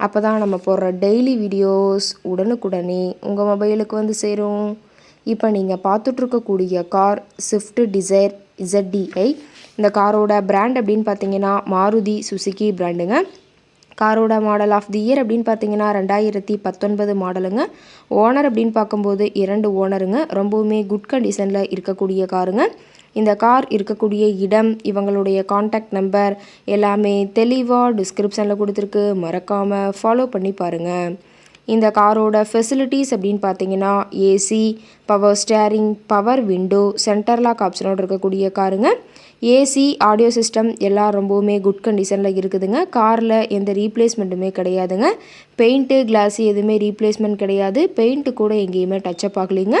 அப்போ தான் நம்ம போடுற டெய்லி வீடியோஸ் உடனுக்குடனே உங்கள் மொபைலுக்கு வந்து சேரும். இப்போ நீங்கள் பார்த்துட்ருக்கக்கூடிய கார் ஸ்விஃப்ட் டிசைர் இசட்டிஐ இந்த காரோட பிராண்ட் அப்படின்னு பார்த்தீங்கன்னா மாருதி சுசுகி பிராண்டுங்க காரோட மாடல் ஆஃப் தி இயர் அப்படின்னு பார்த்தீங்கன்னா ரெண்டாயிரத்தி பத்தொன்பது மாடலுங்க ஓனர் அப்படின்னு பார்க்கும்போது இரண்டு ஓனருங்க ரொம்பவுமே குட் கண்டிஷனில் இருக்கக்கூடிய காருங்க. இந்த கார் இருக்கக்கூடிய இடம் இவங்களுடைய காண்டாக்ட் நம்பர் எல்லாமே தெளிவாக டிஸ்கிரிப்ஷனில் கொடுத்துருக்கு. மறக்காமல் ஃபாலோ பண்ணி பாருங்கள் இந்த காரோட ஃபெசிலிட்டிஸ் அப்படின்னு பார்த்தீங்கன்னா AC power steering power window centre lock ஆப்ஷனோடு இருக்கக்கூடிய காருங்க. ஏசி ஆடியோ சிஸ்டம் எல்லாம் ரொம்பவுமே குட் கண்டிஷனில் இருக்குதுங்க. காரில் எந்த ரீப்ளேஸ்மெண்ட்டுமே கிடையாதுங்க. பெயிண்ட்டு கிளாஸு எதுவுமே ரீப்ளேஸ்மெண்ட் கிடையாது. பெயிண்ட்டு கூட எங்கேயுமே டச்சப் ஆகலைங்க.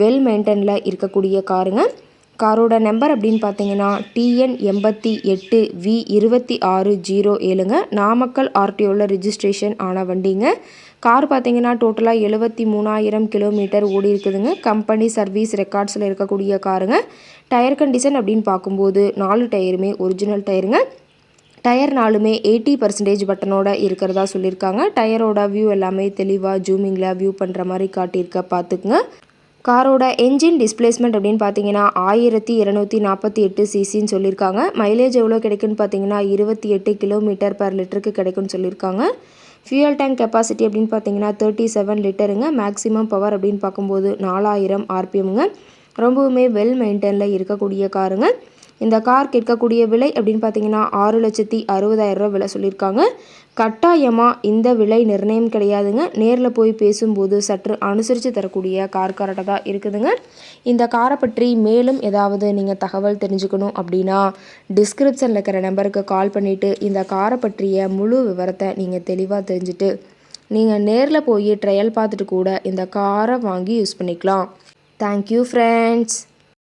வெல் மெயின்டெனில் இருக்கக்கூடிய காருங்க. காரோட நம்பர் அப்படின்னு பார்த்தீங்கன்னா டிஎன் எண்பத்தி எட்டு வி இருபத்தி ஆறு ஜீரோ ஏழுங்க. நாமக்கல் ஆர்டிஓவில் ரிஜிஸ்ட்ரேஷன் ஆன வண்டிங்க. கார் பார்த்தீங்கன்னா டோட்டலாக எழுபத்தி மூணாயிரம் கிலோமீட்டர் ஓடி இருக்குதுங்க. கம்பெனி சர்வீஸ் ரெக்கார்ட்ஸில் இருக்கக்கூடிய காருங்க. டயர் கண்டிஷன் அப்படின்னு பார்க்கும்போது நாலு டயருமே ஒரிஜினல் டயருங்க. டயர் நாலுமே எயிட்டி பர்சன்டேஜ் பட்டனோட இருக்கிறதா சொல்லியிருக்காங்க. டயரோட வியூ எல்லாமே தெளிவாக ஜூமிங்கில் வியூ பண்ணுற மாதிரி காட்டியிருக்க பார்த்துக்குங்க காரோட என்ஜின் டிஸ்பிளேஸ்மெண்ட் அப்படின்னு பார்த்தீங்கன்னா ஆயிரத்தி இரநூத்தி நாற்பத்தி எட்டு சிசின்னு சொல்லியிருக்காங்க. மைலேஜ் எவ்வளோ கிடைக்குன்னு பார்த்தீங்கன்னா இருபத்தி எட்டு கிலோமீட்டர் பர் லிட்டருக்கு கிடைக்குன்னு சொல்லியிருக்காங்க. ஃபியூயல் டேங்க் கெப்பாசிட்டி அப்படின்னு பார்த்தீங்கன்னா தேர்ட்டி செவன் லிட்டருங்க மேக்ஸிமம் பவர் அப்படின்னு பார்க்கும்போது நாலாயிரம் ஆர்பிஎம்ங்க. ரொம்பவுமே வெல் மெயின்டைனில் இருக்கக்கூடிய காருங்க. இந்த கார் கேட்கக்கூடிய விலை அப்படின்னு பார்த்தீங்கன்னா ஆறு லட்சத்தி அறுபதாயிரரூவா விலை சொல்லியிருக்காங்க. கட்டாயமாக இந்த விலை நிர்ணயம் கிடையாதுங்க. நேரில் போய் பேசும்போது சற்று அனுசரித்து தரக்கூடிய கார் தான் இருக்குதுங்க. இந்த காரை பற்றி மேலும் ஏதாவது நீங்கள் தகவல் தெரிஞ்சுக்கணும் அப்படின்னா டிஸ்கிரிப்ஷனில் இருக்கிற நம்பருக்கு கால் பண்ணிவிட்டு இந்த காரை பற்றிய முழு விவரத்தை நீங்கள் தெளிவாக தெரிஞ்சுட்டு நீங்கள் நேரில் போய் ட்ரையல் பார்த்துட்டு கூட இந்த காரை வாங்கி யூஸ் பண்ணிக்கலாம். Thank you friends